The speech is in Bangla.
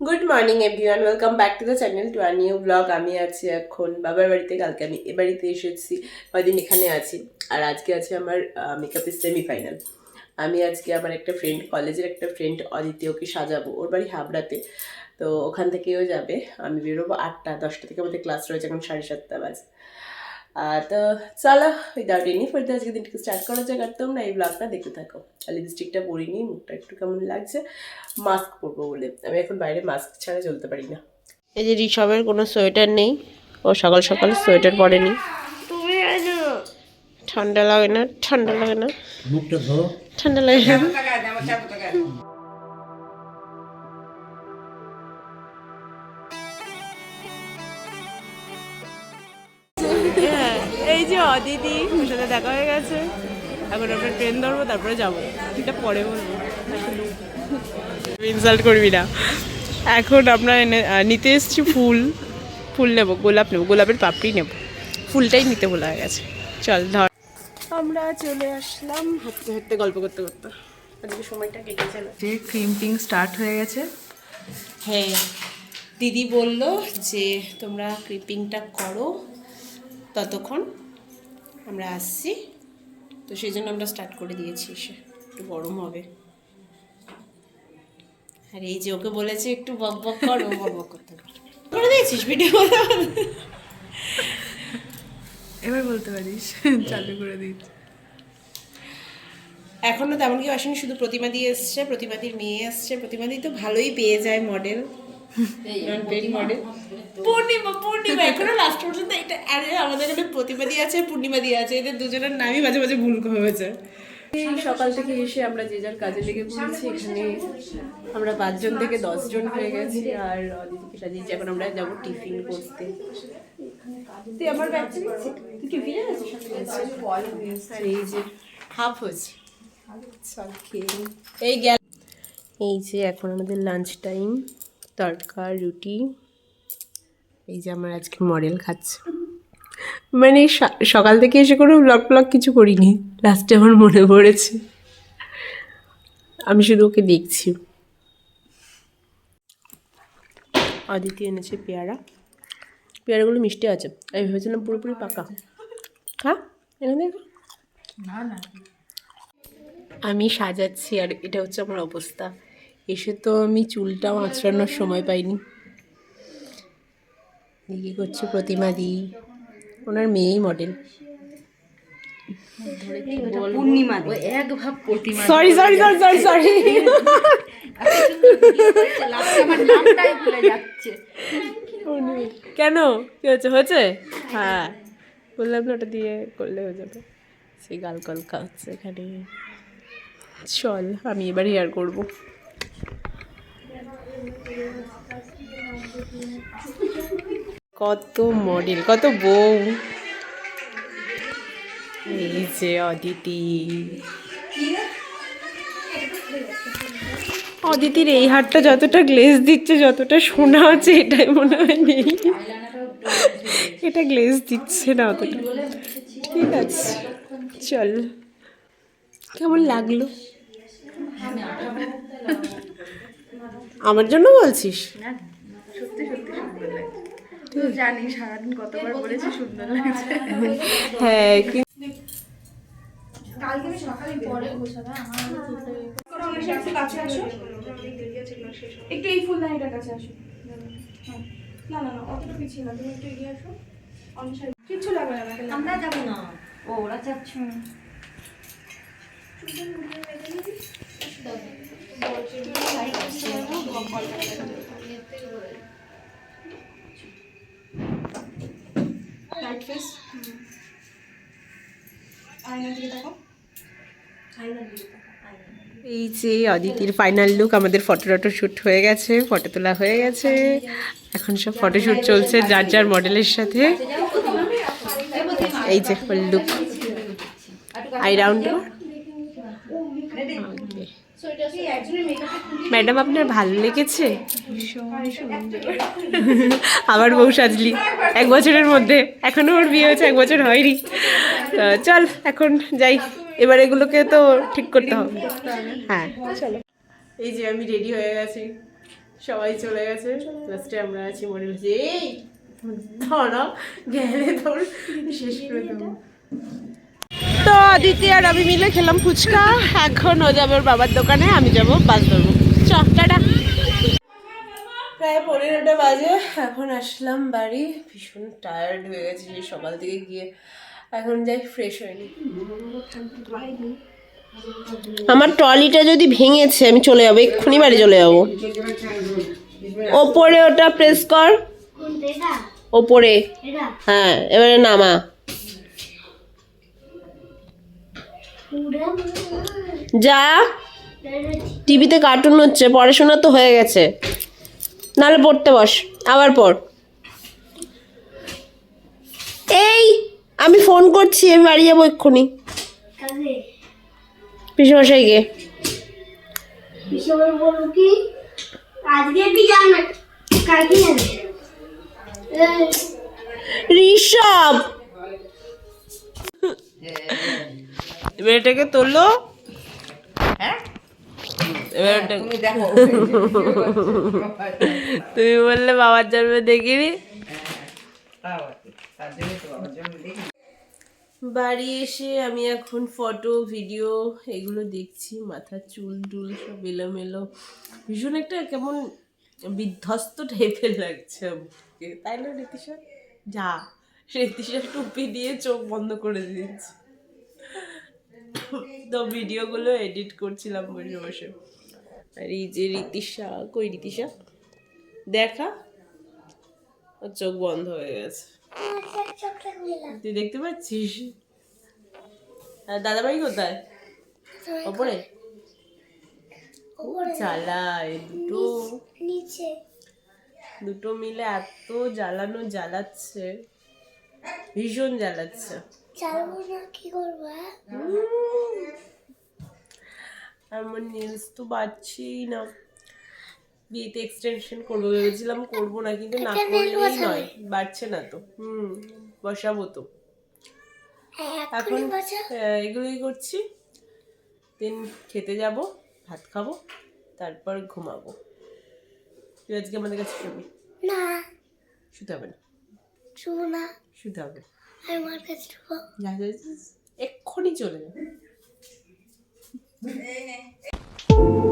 Good morning everyone welcome back to the channel to our new blog আমি আছি এখন বাবার বাড়িতে, কালকে আমি এ বাড়িতে এসেছি, কয়দিন এখানে আছি। আর আজকে আছে আমার মেকআপের সেমিফাইনাল আমি আজকে আমার একটা ফ্রেন্ড কলেজের একটা ফ্রেন্ড অদিতি ওকে সাজাবো। ওর বাড়ি হাবড়াতে। তো ওখান থেকেও যাবে। আমি বেরোবো আটটা, দশটা থেকে আমাদের ক্লাস রয়েছে এখন সাড়ে সাতটা বাজে। তো চলো উইদাউট এনি ফার্দার আজকে দিনটাকে স্টার্ট করা যাক। আর তোমরা এই ব্লগটা দেখতে থাকো। আর লিপস্টিকটা পরিনি মুখটা একটু কেমন লাগছে মাস্ক পরবো বলে। আমি এখন বাইরে মাস্ক ছাড়া চলতে পারি না। এই যে ঋষভের কোনো সোয়েটার নেই। ও সকাল সকাল সোয়েটার পরেনি। ঠান্ডা লাগে না ঠান্ডা লাগে না। ঠান্ডা লাগে না। অদিতি ওর সাথে দেখা হয়ে গেছে। এখন আমরা ট্রেন ধরবো তারপরে যাব। এটা পরে বলব। ইনসাল্ট করবি না। এখন আমরা এনে- নিতে এসেছি ফুল। ফুল নেব গোলাপ নেব গোলাপের পাপড়ি নেব। ফুলটাই নিতে ভোলা হয়ে গেছে। চল ধর। আমরা চলে আসলাম হাঁটতে হাঁটতে গল্প করতে করতে। আজকে সময়টা কেটেছে না যে ক্রিম্পিং স্টার্ট হয়ে গেছে। হ্যাঁ দিদি বলল যে তোমরা ক্রিপিংটা করো ততক্ষণ। আমরা আসছি। তো সেই জন্য আমরা স্টার্ট করে দিয়েছি এসে। একটু গরম হবে। আর এই যে ওকে বলেছে একটু বক বক কর ও বক বক করতে করে দিয়েছিস ভিডিও এবার বলতে পারিস। চালু করে দিই এখনও তেমন কেউ আসেনি শুধু প্রতিমাদি এসছে প্রতিমাদির মেয়ে এসছে। প্রতিমাদি তো ভালোই পেয়ে যায় মডেল মডেল পূর্ণিমা পূর্ণিমা। এখনও লাস্ট পর্যন্ত এটা আরে আমাদের এখানে আছে পূর্ণিমাদি আছে এদের দুজনের নামই মাঝে মাঝে ভুল হয়েছে। সকাল থেকে এসে আমরা যে যার কাজে লেগে পড়েছি এখানে আমরা পাঁচজন থেকে দশজন হয়ে গেছি আর অদিতিকে সাজিয়েছি এখন আমরা যাব টিফিন করতে। তুই আমার ব্যাগ নিয়েছিস তুই টিফিনে আছিস আর এই যে হাফ হয়েছে। চল খেয়ে এই গেল এই যে এখন আমাদের লাঞ্চ টাইম তড়কা রুটি। এই যে আমার আজকে মডেল খাচ্ছে। মানে সকাল থেকে এসে কোনো ব্লগ ব্লগ কিছু করিনি। লাস্টে আমার মনে পড়েছে। আমি শুধু ওকে দেখছি। অদিতি এনেছে পেয়ারা। পেয়ারাগুলো মিষ্টি আছে। আমি ভেবেছিলাম পুরোপুরি পাকা। হ্যাঁ এনে দেখো না না। আমি সাজাচ্ছি আর এটা হচ্ছে আমার অবস্থা। এসে তো আমি চুলটাও আঁচড়ানোর সময় পাইনি। দিকে করছে প্রতিমা দি? ওনার মেয়েই মডেল পূর্ণিমা এক ভাব প্রতিমা সরি সরি সরি কেন? কি হচ্ছে হয়েছে? হ্যাঁ। বললাম না ওটা দিয়ে করলে হয়ে যাবে। সেই গাল কল খাচ্ছে এখানে। চল আমি এবার হেয়ার করব। কত মডেল, কত বউ। এই যে অদিতি। অদিতির এই হারটা যতটা গ্লেজ দিচ্ছে, যতটা সোনা আছে, এটাই মনে হয় নেই। এটা গ্লেজ দিচ্ছে না অতটা। ঠিক আছে, চল। কেমন লাগল? আমার জন্য বলছিস? না সত্যি সত্যি সুন্দর লাগছে। তুই জানি সারাদিন কতবার বলেছি সুন্দর লাগছে। হ্যাঁ কি- একটু এই ফুলদানিটার কাছে আসো। হ্যাঁ। না না না অতটা পিছিয়ে না তুমি একটু এগিয়ে আসো। কিচ্ছু লাগবে না আমরা যাব না। ও ওরা যাচ্ছে। এই যে অদিতির ফাইনাল লুক আমাদের ফটো টটো শ্যুট হয়ে গেছে ফটো তোলা হয়ে গেছে। এখন সব ফটো শ্যুট চলছে যার যার মডেলের সাথে। এই যে লুক আই রাউন্ড ম্যাডাম, আপনার ভালো লেগেছে? আবার বউ সাজলি। এক বছরের মধ্যে। এখনও ওর বিয়ে হয়েছে, এক বছর হয়নি। তো চল, এখন যাই। এবার এগুলোকে তো ঠিক করতে হবে। হ্যাঁ চলো। এই যে আমি রেডি হয়ে গেছি। সবাই চলে গেছে। লাস্টে আমরা আছি মডেল যে এই, ধরো, গেলে তোর শেষ করে দেবো। তো আদিতি আর আমি মিলে খেলাম ফুচকা। এখন ও যাবে বাবার দোকানে আমি যাব বাস ধরবো। চ টাটা। প্রায় পনেরোটা বাজে এখন আসলাম বাড়ি। ভীষণ টায়ার্ড হয়ে গেছে সকাল থেকে গিয়ে এখন যাই ফ্রেশ হয়নি আমার ট্রলিটা যদি ভেঙেছে আমি চলে যাব এক্ষুনি বাড়ি চলে যাব। ওপরে ওটা প্রেস কর। ওপরে। হ্যাঁ এবারে নামা। যা। টিভিতে কার্টুন হচ্ছে পড়াশোনা তো হয়ে গেছে। নাহলে পড়তে বস আবার পড়। এই আমি ফোন করছি আমি বাড়ি যাব এক্ষুনি। পিসমশাইকে ঋষভ! এবার এটাকে তোলো। এবার তুমি বললে বাবার জন্মে দেখিনি। বাড়ি এসে আমি এখন ফটো ভিডিও এগুলো দেখছি মাথার চুল টুল সব এলোমেলো। ভীষণ একটা কেমন বিধ্বস্ত টাইপের লাগছে আমাকে। তাই না রীতিশা? যা রীতিশা টুপি দিয়ে চোখ বন্ধ করে দিয়েছে। তো ভিডিওগুলো এডিট করছিলাম বসে বসে। আর এই যে রীতিশা কই রীতিশা? দেখা? ওর চোখ বন্ধ হয়ে গেছে। তুই দেখতে পাচ্ছিস? আর দাদাভাই কোথায়? ওপরে? জ্বালা এই দুটো। নিচে। দুটো মিলে এত জ্বালানো জ্বালাচ্ছে। ভীষণ জ্বালাচ্ছে। চালবো না কি করব হ্যাঁ? আমার নেলস তো বাড়ছেই না। বিয়েতে এক্সটেনশন করব ভেবেছিলাম করব না কিন্তু না করলেই নয়। বাড়ছে না তো হুম বসাবো তো। হ্যাঁ, এখন আহ, এগুলোই করছি। দেন খেতে যাব ভাত খাব তারপর ঘুমাবো। তুই আজকে আমাদের কাছে শুবি? না। শুতে হবে না। শুভ না। শুতে হবে। না। আমি মার কাছে ঢুকবো যা, এক্ষুনি চলে যাবে।